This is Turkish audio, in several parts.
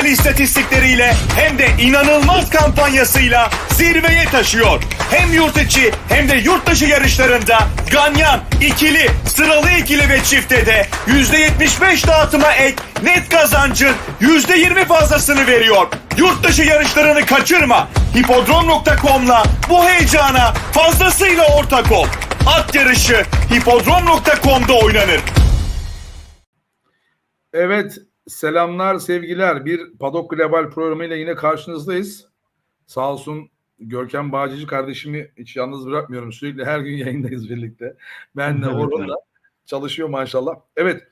detaylı istatistikleriyle hem de inanılmaz kampanyasıyla zirveye taşıyor. Hem yurt içi hem de yurt dışı yarışlarında ganyan, ikili, sıralı ikili ve çifte de %75 dağıtıma ek net kazancın %20 fazlasını veriyor. Yurt dışı yarışlarını kaçırma. Hipodrom.com'la bu heyecana fazlasıyla ortak ol. At yarışı hipodrom.com'da oynanır. Evet, selamlar, sevgiler. Bir Padok Global programıyla yine karşınızdayız. Sağ olsun Görkem Bağcıcı kardeşimi hiç yalnız bırakmıyorum. Sürekli her gün yayındayız birlikte. Ben de Evet, Orhun da çalışıyor maşallah. Evet,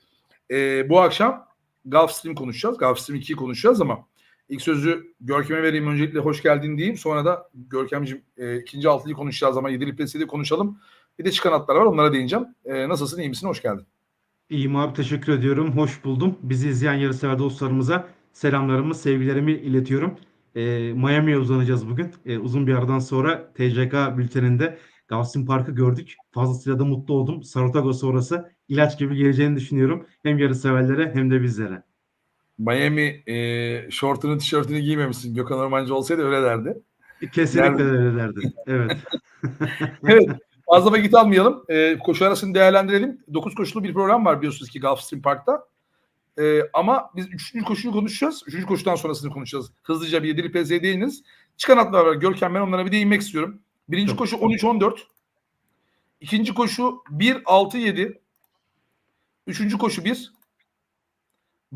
e, bu akşam Gulfstream konuşacağız. Gulfstream 2'yi konuşacağız ama ilk sözü Görkem'e vereyim. Öncelikle hoş geldin diyeyim. Sonra da Görkem'ciğim e, ikinci altıyı konuşacağız ama yedili plesiyle konuşalım. Bir de çıkan atlar var onlara değineceğim. E, nasılsın, iyi misin? Hoş geldin. İyiyim abi teşekkür ediyorum. Hoş buldum. Bizi izleyen yarışsever dostlarımıza selamlarımı, sevgilerimi iletiyorum. Ee, Miami'ye uzanacağız bugün. Ee, uzun bir aradan sonra TCK bülteninde Gavsin Park'ı gördük. Fazlasıyla da mutlu oldum. Saratoga sonrası ilaç gibi geleceğini düşünüyorum. Hem yarışseverlere hem de bizlere. Miami e, şortunu tişörtünü giymemişsin. Gökhan Ormancı olsaydı öyle derdi. Kesinlikle Nerede? öyle derdi. Evet. Evet. Fazla vakit almayalım. E, koşu arasını değerlendirelim. 9 koşulu bir program var biliyorsunuz ki Gulfstream Park'ta. E, ama biz 3. koşuyu konuşacağız. 3. koşudan sonrasını konuşacağız. Hızlıca bir yedili PZ'ye değiniriz. Çıkan atlar var. Görkem ben onlara bir değinmek istiyorum. Birinci koşu 13-14. İkinci koşu 1-6-7. Üçüncü koşu 1.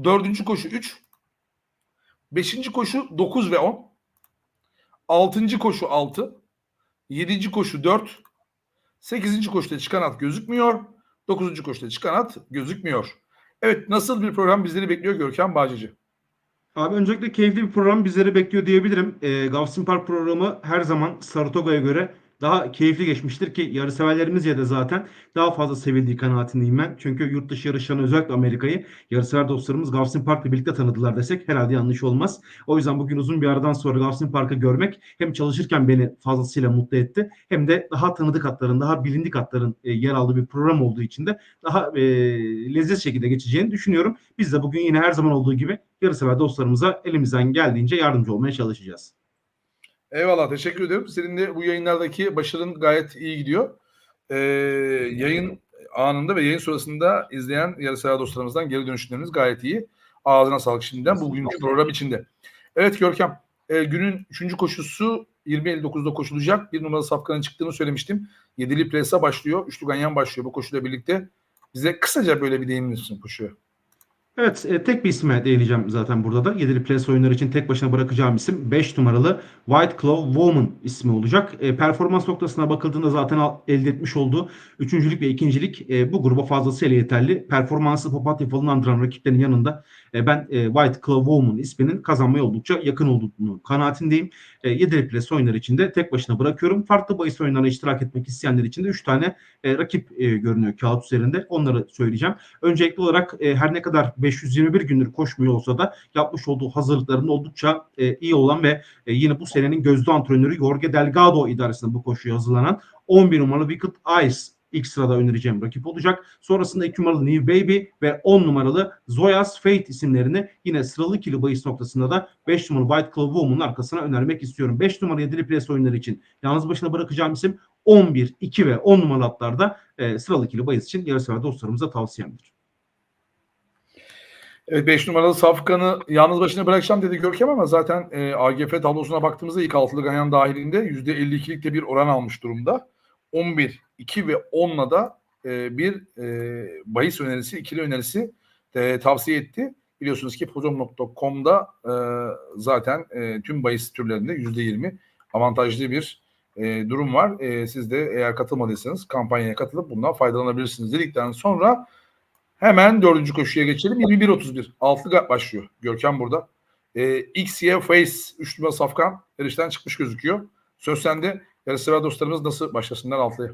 Dördüncü koşu 3. Beşinci koşu 9 ve 10. Altıncı koşu 6. Yedinci koşu 4. Sekizinci koşuda çıkan at gözükmüyor. Dokuzuncu koşuda çıkan at gözükmüyor. Evet nasıl bir program bizleri bekliyor Görkem Bağcıcı? Abi öncelikle keyifli bir program bizleri bekliyor diyebilirim. E, Gavsin Park programı her zaman Saratoga'ya göre daha keyifli geçmiştir ki yarışseverlerimiz ya da zaten daha fazla sevildiği kanaatindeyim ben. Çünkü yurt dışı yarışlarını özellikle Amerika'yı yarışsever dostlarımız Gavsin Park'la birlikte tanıdılar desek herhalde yanlış olmaz. O yüzden bugün uzun bir aradan sonra Gavsin Park'ı görmek hem çalışırken beni fazlasıyla mutlu etti hem de daha tanıdık atların, daha bilindik atların e, yer aldığı bir program olduğu için de daha e, leziz şekilde geçeceğini düşünüyorum. Biz de bugün yine her zaman olduğu gibi yarışsever dostlarımıza elimizden geldiğince yardımcı olmaya çalışacağız. Eyvallah teşekkür ederim. Senin de bu yayınlardaki başarın gayet iyi gidiyor. Ee, yayın anında ve yayın sonrasında izleyen yarışsever dostlarımızdan geri dönüşleriniz gayet iyi. Ağzına sağlık şimdiden bugünkü program içinde. Evet Görkem, e, günün üçüncü koşusu 20.59'da koşulacak. Bir numaralı safkanın çıktığını söylemiştim. Yedili plesa başlıyor. Üçlü ganyan başlıyor bu koşuyla birlikte. Bize kısaca böyle bir değinir misin koşuya? Evet, e, tek bir isme değineceğim zaten burada da. Yedili Plus oyunları için tek başına bırakacağım isim 5 numaralı White Claw Woman ismi olacak. E, performans noktasına bakıldığında zaten al- elde etmiş olduğu üçüncülük ve ikincilik e, bu gruba fazlasıyla yeterli. Performansı papatya falını andıran rakiplerin yanında e, ben e, White Claw Woman isminin kazanmaya oldukça yakın olduğunu kanaatindeyim. E, Yedili Plus oyunları için de tek başına bırakıyorum. Farklı bahis oyunlarına iştirak etmek isteyenler için de 3 tane e, rakip e, görünüyor kağıt üzerinde. Onları söyleyeceğim. Öncelikli olarak e, her ne kadar 521 gündür koşmuyor olsa da yapmış olduğu hazırlıkların oldukça e, iyi olan ve e, yine bu senenin gözde antrenörü Jorge Delgado idaresinde bu koşuya hazırlanan 11 numaralı Wicked Eyes ilk sırada önereceğim rakip olacak. Sonrasında 2 numaralı New Baby ve 10 numaralı Zoya's Fate isimlerini yine sıralı ikili bahis noktasında da 5 numaralı White Claw Woman'ın arkasına önermek istiyorum. 5 numaralı Yedili Pres oyunları için yalnız başına bırakacağım isim 11, 2 ve 10 numaralı atlarda e, sıralı ikili bahis için yarışsever dostlarımıza tavsiyemdir. Evet 5 numaralı Safkan'ı yalnız başına bırakacağım dedi Görkem ama zaten e, AGF tablosuna baktığımızda ilk altılı ganyan dahilinde %52'lik de bir oran almış durumda. 11, 2 ve 10'la da e, bir e, bahis önerisi, ikili önerisi e, tavsiye etti. Biliyorsunuz ki pozom.com'da e, zaten e, tüm bahis türlerinde %20 avantajlı bir e, durum var. E, siz de eğer katılmadıysanız kampanyaya katılıp bundan faydalanabilirsiniz dedikten sonra Hemen dördüncü koşuya geçelim. 21.31. Altı gat başlıyor. Görkem burada. Ee, XY Face 3 numara Safkan yarıştan çıkmış gözüküyor. Söz sende. Yarışsever dostlarımız nasıl başlasınlar altıya?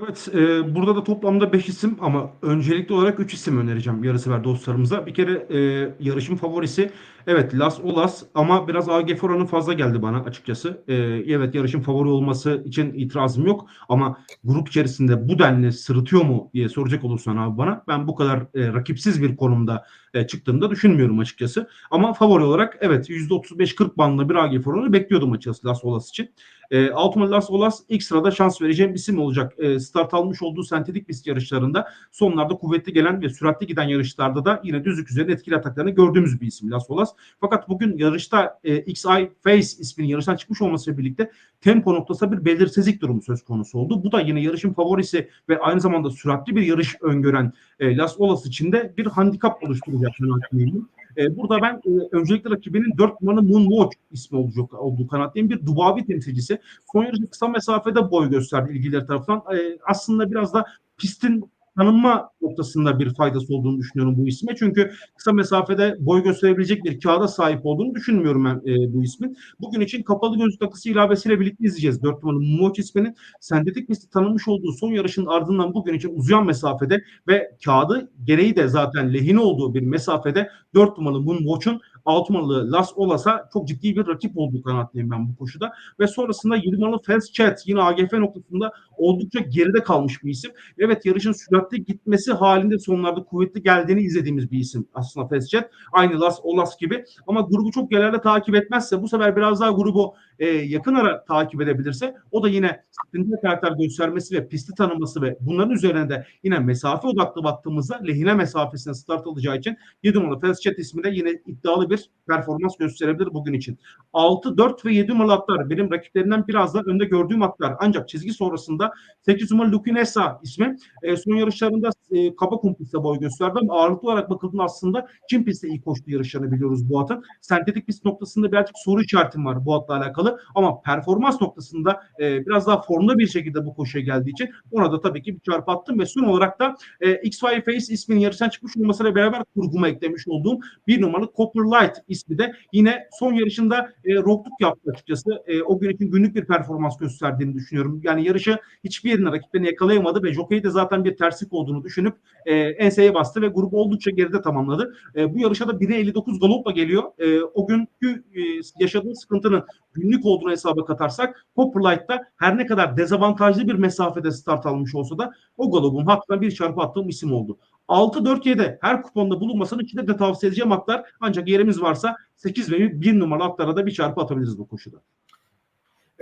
Evet, e, burada da toplamda 5 isim ama öncelikli olarak 3 isim önereceğim yarışsever dostlarımıza. Bir kere e, yarışın favorisi evet Las Olas ama biraz AGF oranı fazla geldi bana açıkçası. E, evet yarışın favori olması için itirazım yok ama grup içerisinde bu denli sırıtıyor mu diye soracak olursan abi bana ben bu kadar e, rakipsiz bir konumda e, çıktığını da düşünmüyorum açıkçası. Ama favori olarak evet %35-40 bandında bir AGF oranı bekliyordum açıkçası Las Olas için. E, Altıma Las Olas ilk sırada şans vereceğim isim olacak. E, start almış olduğu sentetik pist yarışlarında sonlarda kuvvetli gelen ve süratli giden yarışlarda da yine düzlük üzerinde etkili ataklarını gördüğümüz bir isim Las Olas. Fakat bugün yarışta e, XI Face isminin yarıştan çıkmış olmasıyla birlikte tempo noktasında bir belirsizlik durumu söz konusu oldu. Bu da yine yarışın favorisi ve aynı zamanda süratli bir yarış öngören e, Las Olas için de bir handikap oluşturacak kanaatindeyim. E, burada ben e, öncelikle rakibinin 4 numaralı Moonwatch ismi olacak olduğu kanaatteyim. Bir Dubavi temsilcisi. Son yarışta kısa mesafede boy gösterdi ilgililer tarafından. E, aslında biraz da pistin tanınma noktasında bir faydası olduğunu düşünüyorum bu isme. Çünkü kısa mesafede boy gösterebilecek bir kağıda sahip olduğunu düşünmüyorum ben e, bu ismin. Bugün için kapalı gözlük takısı ilavesiyle birlikte izleyeceğiz. 4 numaralı Moch isminin sentetik pisti tanınmış olduğu son yarışın ardından bugün için uzayan mesafede ve kağıdı gereği de zaten lehine olduğu bir mesafede 4 numaralı Moonwatch'un 6 numaralı Las Olas'a çok ciddi bir rakip olduğu kanaatindeyim ben bu koşuda. Ve sonrasında 7 numaralı Fast Chat yine AGF noktasında oldukça geride kalmış bir isim. Evet yarışın süratli gitmesi halinde sonlarda kuvvetli geldiğini izlediğimiz bir isim aslında Fast Chat. Aynı Las Olas gibi ama grubu çok genelde takip etmezse bu sefer biraz daha grubu e, yakın ara takip edebilirse o da yine sprinte karakter göstermesi ve pisti tanıması ve bunların üzerine de yine mesafe odaklı baktığımızda lehine mesafesine start alacağı için 7 numaralı Fast Chat ismi de yine iddialı bir performans gösterebilir bugün için. 6, 4 ve 7 numaralı atlar benim rakiplerinden biraz daha önde gördüğüm atlar. Ancak çizgi sonrasında 8 numaralı Lukinesa ismi e, son yarışlarında e, kaba kum pistte boy gösterdi ama ağırlıklı olarak bakıldığında aslında Çin pistte iyi koştu yarışlarını biliyoruz bu atın. Sentetik pist noktasında birazcık soru işaretim var bu atla alakalı ama performans noktasında e, biraz daha formda bir şekilde bu koşuya geldiği için ona da tabii ki bir çarpı attım ve son olarak da e, XY Face isminin yarıştan çıkmış olmasıyla beraber kurguma eklemiş olduğum bir numaralı Copper Light ismi de yine son yarışında e, rokluk yaptı açıkçası. E, o gün için günlük bir performans gösterdiğini düşünüyorum. Yani yarışı hiçbir yerine rakiplerini yakalayamadı ve jockey de zaten bir terslik olduğunu düşünüp e, enseye bastı ve grubu oldukça geride tamamladı. E, bu yarışa da 1'e 59 galopla geliyor. E, o günkü e, yaşadığı sıkıntının günlük olduğunu hesaba katarsak Copperlight'ta her ne kadar dezavantajlı bir mesafede start almış olsa da o galopun hakkında bir çarpı attığım isim oldu. 6-4-7 her kuponda bulunmasını içinde de tavsiye edeceğim atlar. Ancak yerimiz varsa 8 ve 1 numaralı atlara da bir çarpı atabiliriz bu koşuda.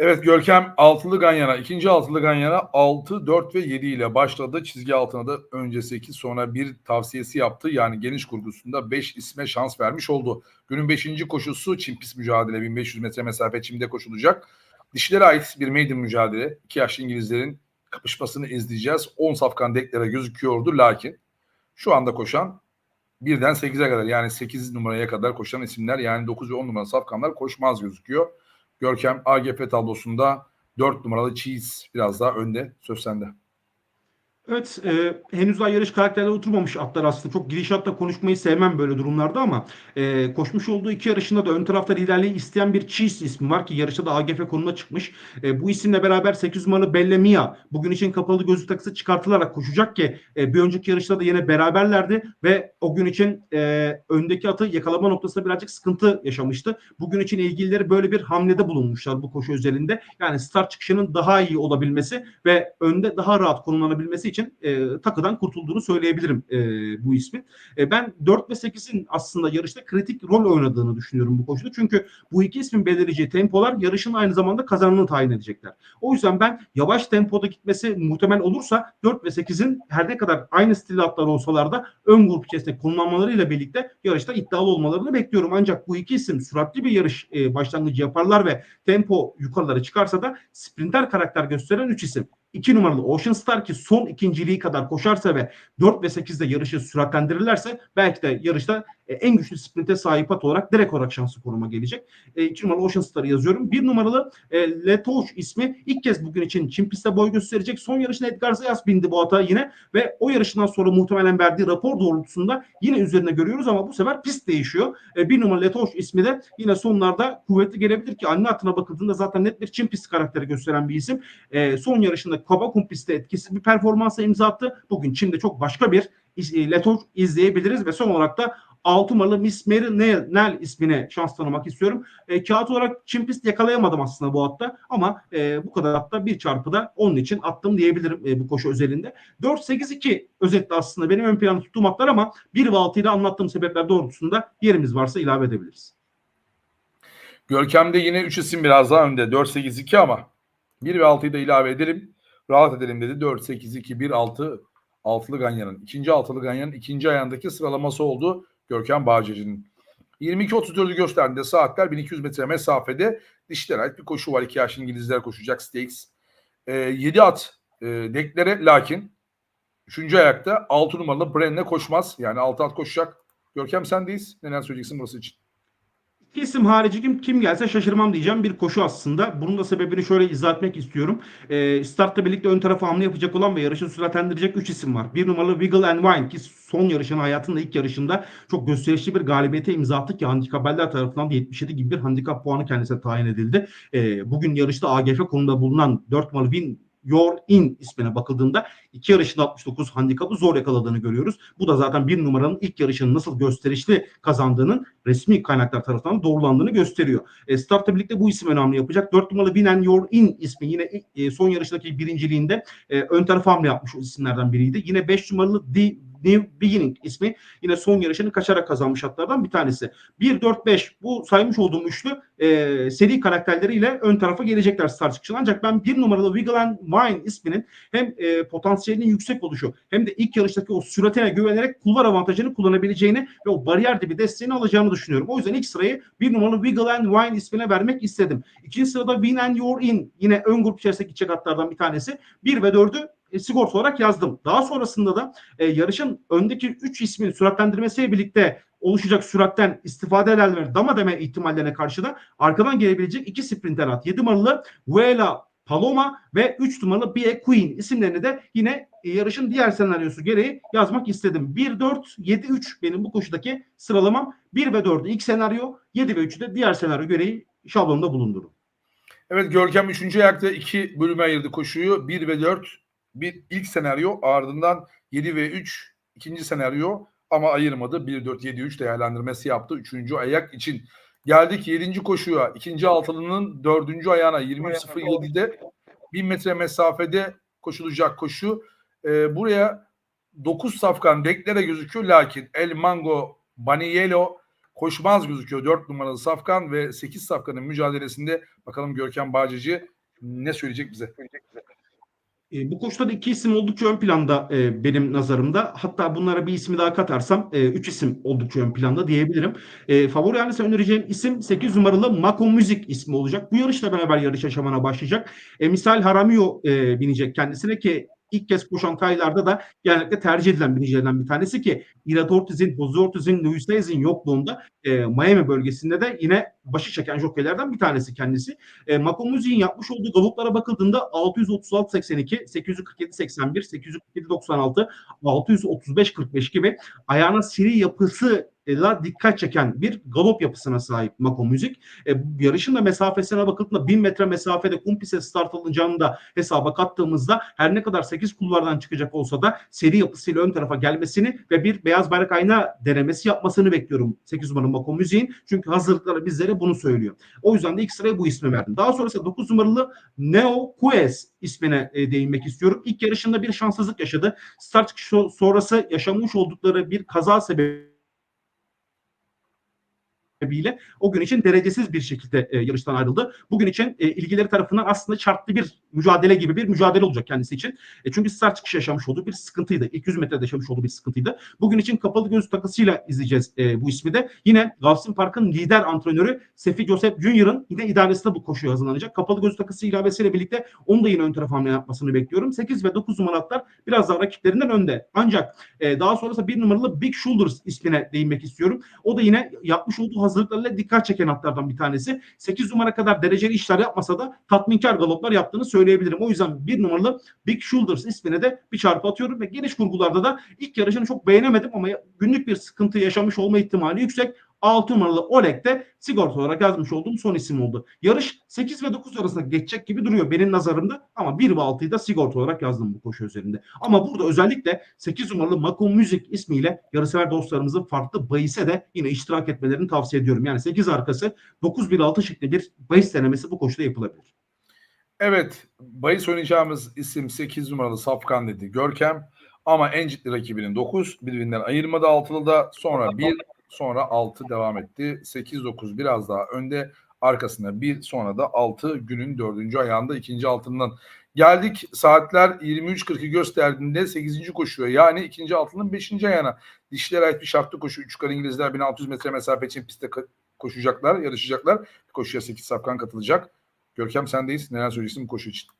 Evet Görkem altılı Ganyan'a, ikinci altılı Ganyan'a 6, 4 ve 7 ile başladı. Çizgi altına da önce 8 sonra bir tavsiyesi yaptı. Yani geniş kurgusunda 5 isme şans vermiş oldu. Günün 5. koşusu çim pist mücadele 1500 metre mesafe çimde koşulacak. Dişilere ait bir maiden mücadele. İki yaşlı İngilizlerin kapışmasını izleyeceğiz. 10 safkan deklere gözüküyordu lakin şu anda koşan birden 8'e kadar yani 8 numaraya kadar koşan isimler yani 9 ve 10 numaralı safkanlar koşmaz gözüküyor. Görkem AGF tablosunda 4 numaralı Cheese biraz daha önde. Söz sende. Evet, e, henüz daha yarış karakterleri oturmamış atlar aslında. Çok gidişatla konuşmayı sevmem böyle durumlarda ama e, koşmuş olduğu iki yarışında da ön tarafta liderliği isteyen bir Cheese ismi var ki yarışta da AGF konumuna çıkmış. E, bu isimle beraber 8 numaralı Bellemia bugün için kapalı gözlük takısı çıkartılarak koşacak ki e, bir önceki yarışta da yine beraberlerdi ve o gün için e, öndeki atı yakalama noktasında birazcık sıkıntı yaşamıştı. Bugün için ilgilileri böyle bir hamlede bulunmuşlar bu koşu özelinde. Yani start çıkışının daha iyi olabilmesi ve önde daha rahat konumlanabilmesi için e, takıdan kurtulduğunu söyleyebilirim e, bu ismin. E, ben 4 ve 8'in aslında yarışta kritik rol oynadığını düşünüyorum bu koşuda. Çünkü bu iki ismin belirleyeceği tempolar yarışın aynı zamanda kazanını tayin edecekler. O yüzden ben yavaş tempoda gitmesi muhtemel olursa 4 ve 8'in her ne kadar aynı stil atlar olsalar da ön grup içerisinde konumlanmalarıyla birlikte yarışta iddialı olmalarını bekliyorum. Ancak bu iki isim süratli bir yarış e, başlangıcı yaparlar ve tempo yukarılara çıkarsa da sprinter karakter gösteren 3 isim. 2 numaralı Ocean Star ki son ikinciliği kadar koşarsa ve 4 ve 8'de yarışı süratlendirirlerse belki de yarışta e, en güçlü sprinte sahip at olarak direkt olarak şansı konuma gelecek. 2 numaralı Ocean Star'ı yazıyorum. 1 numaralı e, Letouch ismi ilk kez bugün için Çin pistte boy gösterecek. Son yarışında Edgar Zayas bindi bu ata yine ve o yarışından sonra muhtemelen verdiği rapor doğrultusunda yine üzerine görüyoruz ama bu sefer pist değişiyor. 1 numaralı Letouch ismi de yine sonlarda kuvvetli gelebilir ki anne atına bakıldığında zaten net bir Çin pisti karakteri gösteren bir isim. E, son yarışında Kabakum pistte etkisiz bir performansa imza attı. Bugün Çin'de çok başka bir Letoş izleyebiliriz ve son olarak da 6 numaralı Miss Mary Nell, ismine şans tanımak istiyorum. E, kağıt olarak çim pist yakalayamadım aslında bu hatta ama e, bu kadar hatta bir çarpıda onun için attım diyebilirim e, bu koşu özelinde. 4-8-2 özetle aslında benim ön planda tuttuğum atlar ama 1 ve 6 ile anlattığım sebepler doğrultusunda yerimiz varsa ilave edebiliriz. Görkem'de yine 3 isim biraz daha önde. 4-8-2 ama 1 ve 6'yı da ilave edelim. Rahat edelim dedi. 4-8-2-1-6 altılı Ganyan'ın. ikinci altılı Ganyan'ın ikinci ayağındaki sıralaması oldu Görkem Bağcı'nın. 22-34'ü gösterdiğinde saatler 1200 metre mesafede dişlere ait bir koşu var. 2 yaşlı İngilizler koşacak Stakes. E, 7 at e, deklere lakin 3. ayakta 6 numaralı Brenn'le koşmaz. Yani 6 at koşacak. Görkem sendeyiz. Neler söyleyeceksin burası için? İsim harici kim, kim gelse şaşırmam diyeceğim bir koşu aslında. Bunun da sebebini şöyle izah etmek istiyorum. Ee, startla birlikte ön tarafa hamle yapacak olan ve yarışı süratlendirecek 3 isim var. Bir numaralı Wiggle and Wine ki son yarışını hayatında ilk yarışında çok gösterişli bir galibiyete imza attı ki handikaperler tarafından da 77 gibi bir handikap puanı kendisine tayin edildi. Ee, bugün yarışta AGF konumunda bulunan 4 numaralı Win Your In ismine bakıldığında iki yarışında 69 handikapı zor yakaladığını görüyoruz. Bu da zaten bir numaranın ilk yarışını nasıl gösterişli kazandığının resmi kaynaklar tarafından doğrulandığını gösteriyor. E, startla birlikte bu isim önemli yapacak. 4 numaralı Win and Your In ismi yine e, son yarıştaki birinciliğinde e, ön tarafa hamle yapmış o isimlerden biriydi. Yine 5 numaralı The New Beginning ismi yine son yarışını kaçarak kazanmış atlardan bir tanesi. 1-4-5 bu saymış olduğum üçlü e, seri karakterleriyle ön tarafa gelecekler start çıkışına. Ancak ben bir numaralı Wiggle and Wine isminin hem e, potansiyelinin yüksek oluşu hem de ilk yarıştaki o süratine güvenerek kulvar avantajını kullanabileceğini ve o bariyer dibi desteğini alacağını düşünüyorum. O yüzden ilk sırayı bir numaralı Wiggle and Wine ismine vermek istedim. İkinci sırada Win and Your In yine ön grup içerisindeki gidecek atlardan bir tanesi. 1 ve 4'ü e, sigorta olarak yazdım. Daha sonrasında da e, yarışın öndeki 3 ismin süratlendirmesiyle birlikte oluşacak süratten istifade ederler dama deme ihtimallerine karşı da arkadan gelebilecek iki sprinter at. 7 numaralı Vuela Paloma ve 3 numaralı Be Queen isimlerini de yine e, yarışın diğer senaryosu gereği yazmak istedim. 1-4-7-3 benim bu koşudaki sıralamam. 1 ve 4'ü ilk senaryo, 7 ve 3'ü de diğer senaryo gereği şablonda bulundurum. Evet Görkem 3. ayakta iki bölüme ayırdı koşuyu. 1 ve 4 bir ilk senaryo ardından 7 ve 3 ikinci senaryo ama ayırmadı. 1 4 7 3 değerlendirmesi yaptı 3. ayak için. Geldik 7. koşuya. İkinci altılının 4. ayağına 23.07'de 1000 metre mesafede koşulacak koşu. Ee, buraya 9 safkan deklere gözüküyor lakin El Mango Baniello koşmaz gözüküyor. 4 numaralı safkan ve 8 safkanın mücadelesinde bakalım Görkem Bağcıcı ne söyleyecek bize? E, bu da iki isim oldukça ön planda e, benim nazarımda. Hatta bunlara bir ismi daha katarsam e, üç isim oldukça ön planda diyebilirim. E, favori halinde önereceğim isim 8 numaralı Mako Music ismi olacak. Bu yarışla beraber yarış yaşamana başlayacak. E, misal Haramio e, binecek kendisine ki ilk kez koşan taylarda da genellikle tercih edilen binicilerden bir tanesi ki Irad Ortiz'in, Jose Ortiz'in, Luis Diaz'in yokluğunda e, Miami bölgesinde de yine başı çeken jokeylerden bir tanesi kendisi. E, Mako yapmış olduğu galoplara bakıldığında 636-82, 847-81, 847-96, 635-45 gibi ayağına seri yapısı dikkat çeken bir galop yapısına sahip Mako Müzik. E, yarışın da mesafesine bakıldığında 1000 metre mesafede Kumpis'e start alınacağını da hesaba kattığımızda her ne kadar 8 kulvardan çıkacak olsa da seri yapısıyla ön tarafa gelmesini ve bir beyaz bayrak ayna denemesi yapmasını bekliyorum 8 numaralı Mako Müziğin. Çünkü hazırlıkları bizlere bunu söylüyor. O yüzden de ilk sıraya bu ismi verdim. Daha sonrasında 9 numaralı Neo Quez ismine e, değinmek istiyorum. İlk yarışında bir şanssızlık yaşadı. Start çıkışı sonrası yaşamış oldukları bir kaza sebebi sebebiyle o gün için derecesiz bir şekilde e, yarıştan ayrıldı. Bugün için e, ilgileri tarafından aslında şartlı bir mücadele gibi bir mücadele olacak kendisi için. E, çünkü start çıkışı yaşamış olduğu bir sıkıntıydı. İlk 100 metrede yaşamış olduğu bir sıkıntıydı. Bugün için kapalı göz takısıyla izleyeceğiz e, bu ismi de. Yine Gavsin Park'ın lider antrenörü Sefi Joseph Junior'ın yine idaresinde bu koşuya hazırlanacak. Kapalı göz takısı ilavesiyle birlikte onu da yine ön taraf hamle yapmasını bekliyorum. 8 ve 9 numaralar biraz daha rakiplerinden önde. Ancak e, daha sonrasında bir numaralı Big Shoulders ismine değinmek istiyorum. O da yine yapmış olduğu hazırlıklarıyla dikkat çeken atlardan bir tanesi. 8 numara kadar dereceli işler yapmasa da tatminkar galoplar yaptığını söyleyebilirim. O yüzden bir numaralı Big Shoulders ismine de bir çarpı atıyorum ve geniş kurgularda da ilk yarışını çok beğenemedim ama günlük bir sıkıntı yaşamış olma ihtimali yüksek. 6 numaralı Oleg de sigorta olarak yazmış olduğum son isim oldu. Yarış 8 ve 9 arasında geçecek gibi duruyor benim nazarımda ama 1 ve 6'yı da sigorta olarak yazdım bu koşu üzerinde. Ama burada özellikle 8 numaralı Mako Music ismiyle yarışsever dostlarımızın farklı bahise de yine iştirak etmelerini tavsiye ediyorum. Yani 8 arkası 9-1-6 şeklinde bir bahis denemesi bu koşuda yapılabilir. Evet, bahis oynayacağımız isim 8 numaralı Safkan dedi Görkem. Ama en ciddi rakibinin 9. Birbirinden ayırmadı altılı da. Sonra 1, sonra 6 devam etti. 8-9 biraz daha önde. Arkasında 1, sonra da 6 günün 4. ayağında ikinci altından. Geldik saatler 23.40'ı gösterdiğinde 8. koşuyor. Yani ikinci altının 5. ayağına. Dişlere ait bir şartlı koşu. 3 kar İngilizler 1600 metre mesafe için pistte koşacaklar, yarışacaklar. Koşuya 8 Safkan katılacak. Görkem sendeyiz. Neler söyleyeceksin bu koşu için?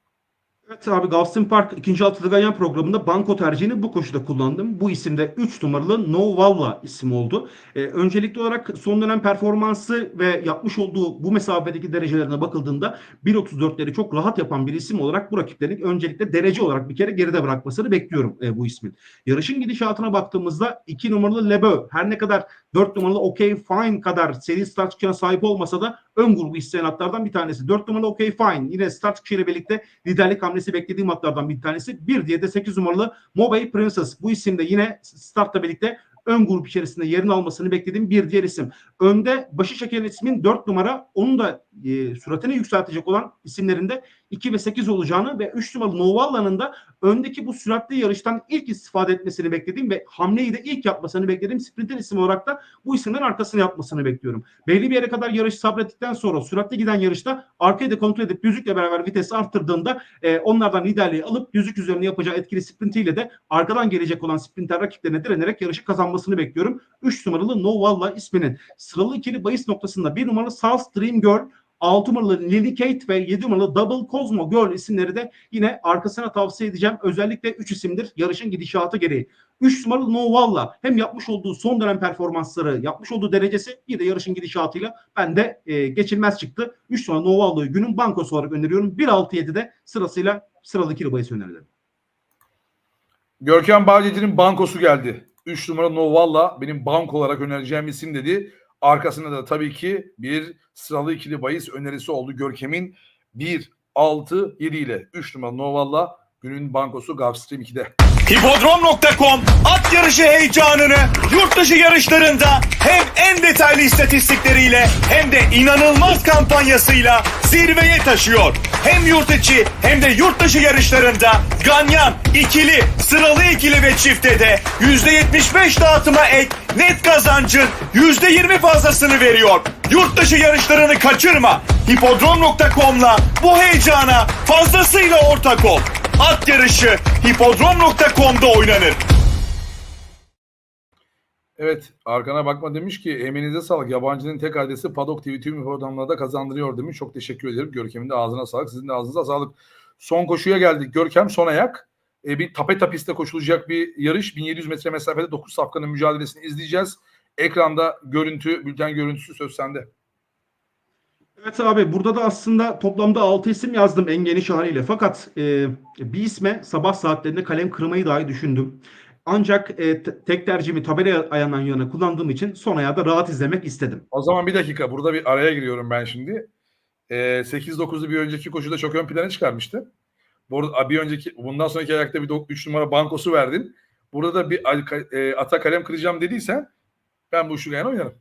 Evet abi Gulfstream Park 2. altılı programında banko tercihini bu koşuda kullandım. Bu isimde 3 numaralı No Valla isim oldu. Ee, öncelikli olarak son dönem performansı ve yapmış olduğu bu mesafedeki derecelerine bakıldığında 1.34'leri çok rahat yapan bir isim olarak bu rakiplerin öncelikle derece olarak bir kere geride bırakmasını bekliyorum e, bu ismin. Yarışın gidişatına baktığımızda 2 numaralı Lebo her ne kadar 4 numaralı OK Fine kadar seri start çıkışına sahip olmasa da ön grubu isteyen atlardan bir tanesi. 4 numaralı OK Fine yine start çıkışıyla birlikte liderlik hamlesi beklediğim atlardan bir tanesi. Bir diye de 8 numaralı Mobile Princess. Bu isim de yine startla birlikte ön grup içerisinde yerini almasını beklediğim bir diğer isim. Önde başı çeken ismin 4 numara onun da e, süratini yükseltecek olan isimlerinde 2 ve 8 olacağını ve 3 numaralı Novalla'nın da öndeki bu süratli yarıştan ilk istifade etmesini beklediğim ve hamleyi de ilk yapmasını beklediğim sprinter isim olarak da bu isimlerin arkasını yapmasını bekliyorum. Belli bir yere kadar yarış sabrettikten sonra süratli giden yarışta arkayı da kontrol edip düzlükle beraber vitesi arttırdığında e, onlardan liderliği alıp düzlük üzerine yapacağı etkili sprintiyle de arkadan gelecek olan sprinter rakiplerine direnerek yarışı kazanmasını bekliyorum. 3 numaralı No Valla isminin sıralı ikili bahis noktasında 1 numaralı South Dream Girl 6 numaralı Lily Kate ve 7 numaralı Double Cosmo Girl isimleri de yine arkasına tavsiye edeceğim. Özellikle 3 isimdir yarışın gidişatı gereği. 3 numaralı No Valla hem yapmış olduğu son dönem performansları, yapmış olduğu derecesi bir de yarışın gidişatıyla ben de e, geçilmez çıktı. 3 numaralı No Valla'yı günün bankosu olarak öneriyorum. 1-6-7'de sırasıyla sıralı ikili bahis önerilerim. Görkem Bağcı'nın bankosu geldi. 3 numara Novalla benim banko olarak önereceğim isim dedi. Arkasında da tabii ki bir sıralı ikili bahis önerisi oldu. Görkem'in 1, 6, 7 ile 3 numara Novalla günün bankosu Gulfstream 2'de. Hipodrom.com at yarışı heyecanını yurt dışı yarışlarında hem en detaylı istatistikleriyle hem de inanılmaz kampanyasıyla zirveye taşıyor. Hem yurt içi hem de yurt dışı yarışlarında Ganyan ikili, sıralı ikili ve çifte de %75 dağıtıma ek net kazancın %20 fazlasını veriyor. Yurt dışı yarışlarını kaçırma. Hipodrom.com'la bu heyecana fazlasıyla ortak ol. At yarışı hipodrom.com'da oynanır. Evet arkana bakma demiş ki eminize sağlık. Yabancının tek adresi Padok TV tüm programlarda kazandırıyor demiş. Çok teşekkür ederim. Görkem'in de ağzına sağlık. Sizin de ağzınıza sağlık. Son koşuya geldik. Görkem son ayak. E, bir tapeta pistte koşulacak bir yarış. 1700 metre mesafede 9 safkanın mücadelesini izleyeceğiz. Ekranda görüntü, bülten görüntüsü söz sende. Evet abi burada da aslında toplamda 6 isim yazdım en geniş haliyle. Fakat e, bir isme sabah saatlerinde kalem kırmayı dahi düşündüm. Ancak e, tek tercihimi tabela ayağından yana kullandığım için son ayağı da rahat izlemek istedim. O zaman bir dakika. Burada bir araya giriyorum ben şimdi. E, 8-9'lu bir önceki koşuda çok ön plana çıkarmıştı. Burada bir önceki bundan sonraki ayakta bir 3 numara bankosu verdin. Burada da bir e, ata kalem kıracağım dediysen ben bu üçlü oynarım.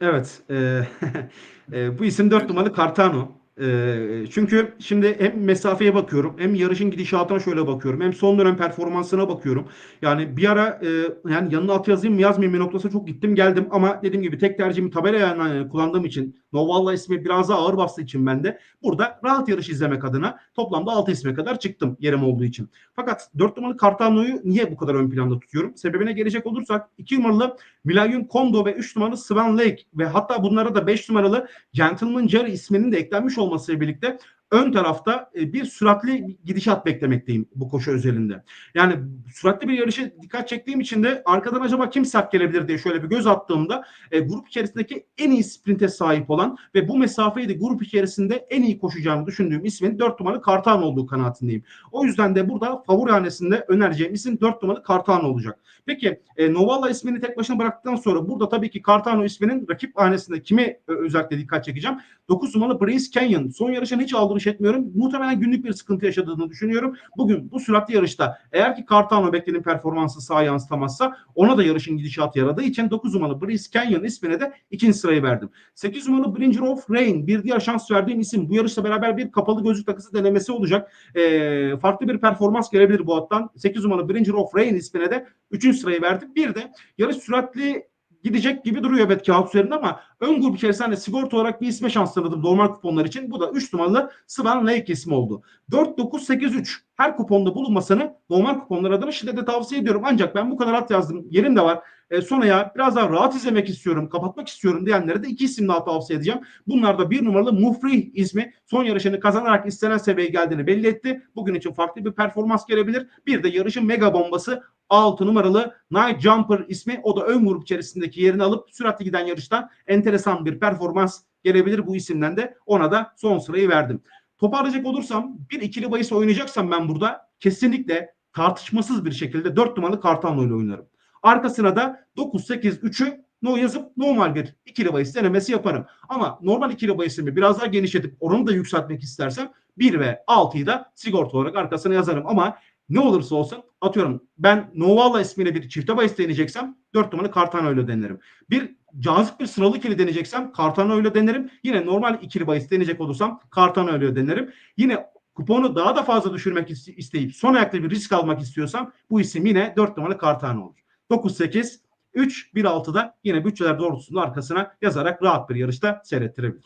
Evet. e, e, bu isim 4 numaralı Cartano. E, çünkü şimdi hem mesafeye bakıyorum hem yarışın gidişatına şöyle bakıyorum hem son dönem performansına bakıyorum. Yani bir ara e, yani yanına at yazayım mı yazmayayım mı noktasına çok gittim geldim ama dediğim gibi tek tercihimi tabela ayağından kullandığım için Novalla ismi biraz daha ağır bastığı için ben de burada rahat yarış izlemek adına toplamda 6 isme kadar çıktım yerim olduğu için. Fakat 4 numaralı Cartano'yu niye bu kadar ön planda tutuyorum? Sebebine gelecek olursak 2 numaralı Milayun Kondo ve 3 numaralı Swan Lake ve hatta bunlara da 5 numaralı Gentleman Jerry isminin de eklenmiş olmasıyla birlikte ön tarafta e, bir süratli gidişat beklemekteyim bu koşu özelinde. Yani süratli bir yarışa dikkat çektiğim için de arkadan acaba kim sert gelebilir diye şöyle bir göz attığımda e, grup içerisindeki en iyi sprinte sahip olan ve bu mesafeyi de grup içerisinde en iyi koşacağını düşündüğüm ismin 4 numaralı Kartan olduğu kanaatindeyim. O yüzden de burada favori hanesinde önereceğim isim 4 numaralı Kartano olacak. Peki e, Novalla ismini tek başına bıraktıktan sonra burada tabii ki Kartano isminin rakip hanesinde kime özellikle dikkat çekeceğim? 9 numaralı Breeze Canyon. Son yarışını hiç aldırış etmiyorum. Muhtemelen günlük bir sıkıntı yaşadığını düşünüyorum. Bugün bu süratli yarışta eğer ki Kartano beklenen performansı sağa yansıtamazsa ona da yarışın gidişatı yaradığı için 9 numaralı Breeze Canyon ismine de ikinci sırayı verdim. 8 numaralı Bringer of Rain bir diğer şans verdiğim isim. Bu yarışla beraber bir kapalı gözlük takısı denemesi olacak. Ee, farklı bir performans gelebilir bu attan. 8 numaralı Bringer of Rain ismine de 3. sırayı verdim. Bir de yarış süratli gidecek gibi duruyor evet kağıt üzerinde ama ön grup içerisinde sigorta olarak bir isme şans tanıdım normal kuponlar için. Bu da 3 numaralı Sven Lake ismi oldu. 4-9-8-3 her kuponda bulunmasını normal kuponlar adına şiddetle tavsiye ediyorum. Ancak ben bu kadar at yazdım. Yerim de var. E, sonraya biraz daha rahat izlemek istiyorum, kapatmak istiyorum diyenlere de iki isim daha tavsiye edeceğim. Bunlar da bir numaralı Mufri ismi son yarışını kazanarak istenen seviyeye geldiğini belli etti. Bugün için farklı bir performans gelebilir. Bir de yarışın mega bombası 6 numaralı Night Jumper ismi. O da ön grup içerisindeki yerini alıp süratli giden yarışta enteresan bir performans gelebilir bu isimden de. Ona da son sırayı verdim. Toparlayacak olursam bir ikili bahis oynayacaksam ben burada kesinlikle tartışmasız bir şekilde 4 numaralı Kartano ile oynarım. Arkasına da 9-8-3'ü no yazıp normal bir ikili bahis denemesi yaparım. Ama normal ikili bahisimi biraz daha genişletip oranı da yükseltmek istersem 1 ve 6'yı da sigorta olarak arkasına yazarım. Ama ne olursa olsun atıyorum ben Novalla ismiyle bir çifte bahis deneyeceksem 4 numaralı Kartano ile denerim. Bir cazip bir sıralı ikili deneyeceksem Kartano ile denerim. Yine normal ikili bahis deneyecek olursam Kartano ile denerim. Yine kuponu daha da fazla düşürmek iste- isteyip son ayakta bir risk almak istiyorsam bu isim yine 4 numaralı Kartano olur. 9-8 3-1-6'da yine bütçeler doğrultusunda arkasına yazarak rahat bir yarışta seyrettirebilir.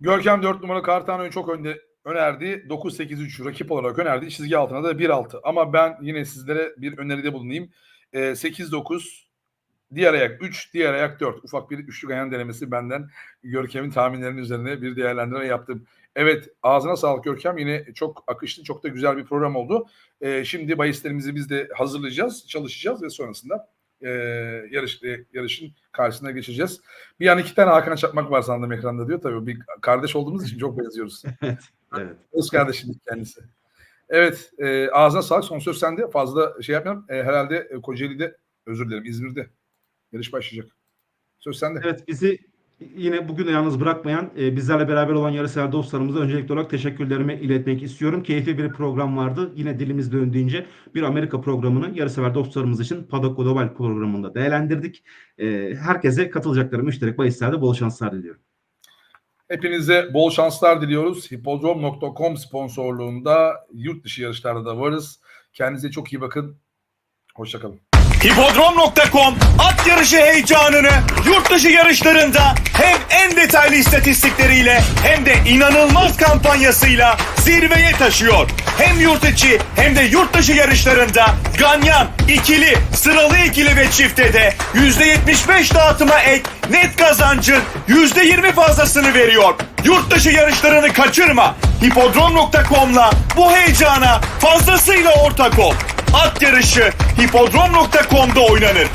Görkem 4 numaralı Kartano'yu çok önde önerdi. 9-8-3 rakip olarak önerdi. Çizgi altına da 1-6. Ama ben yine sizlere bir öneride bulunayım. Ee, 8-9 diğer ayak 3, diğer ayak 4. Ufak bir üçlü ganyan denemesi benden Görkem'in tahminlerinin üzerine bir değerlendirme yaptım. Evet ağzına sağlık Görkem. Yine çok akışlı, çok da güzel bir program oldu. Ee, şimdi bahislerimizi biz de hazırlayacağız, çalışacağız ve sonrasında e, yarış, e, yarışın karşısına geçeceğiz. Bir an iki tane Hakan Çakmak var sandım ekranda diyor. Tabii bir kardeş olduğumuz için çok benziyoruz. Evet. Öz kardeşim kendisi. Evet e, ağzına sağlık. Son söz sende. Fazla şey yapmayalım. E, herhalde e, Kocaeli'de özür dilerim İzmir'de yarış başlayacak. Söz sende. Evet bizi yine bugün yalnız bırakmayan e, bizlerle beraber olan yarışsever dostlarımıza öncelikli olarak teşekkürlerimi iletmek istiyorum. Keyifli bir program vardı. Yine dilimiz döndüğünce bir Amerika programını yarışsever dostlarımız için Paddock Global programında değerlendirdik. E, herkese katılacakları müşterek bahislerde bol şanslar diliyorum. Hepinize bol şanslar diliyoruz. Hippodrom.com sponsorluğunda yurt dışı yarışlarda da varız. Kendinize çok iyi bakın. Hoşçakalın. Hipodrom.com at yarışı heyecanını yurt dışı yarışlarında hem en detaylı istatistikleriyle hem de inanılmaz kampanyasıyla zirveye taşıyor. Hem yurt içi hem de yurt dışı yarışlarında ganyan, ikili, sıralı ikili ve çifte de %75 dağıtıma ek net kazancın %20 fazlasını veriyor. Yurt dışı yarışlarını kaçırma. Hipodrom.com'la bu heyecana fazlasıyla ortak ol. At yarışı hipodrom.com'da oynanır.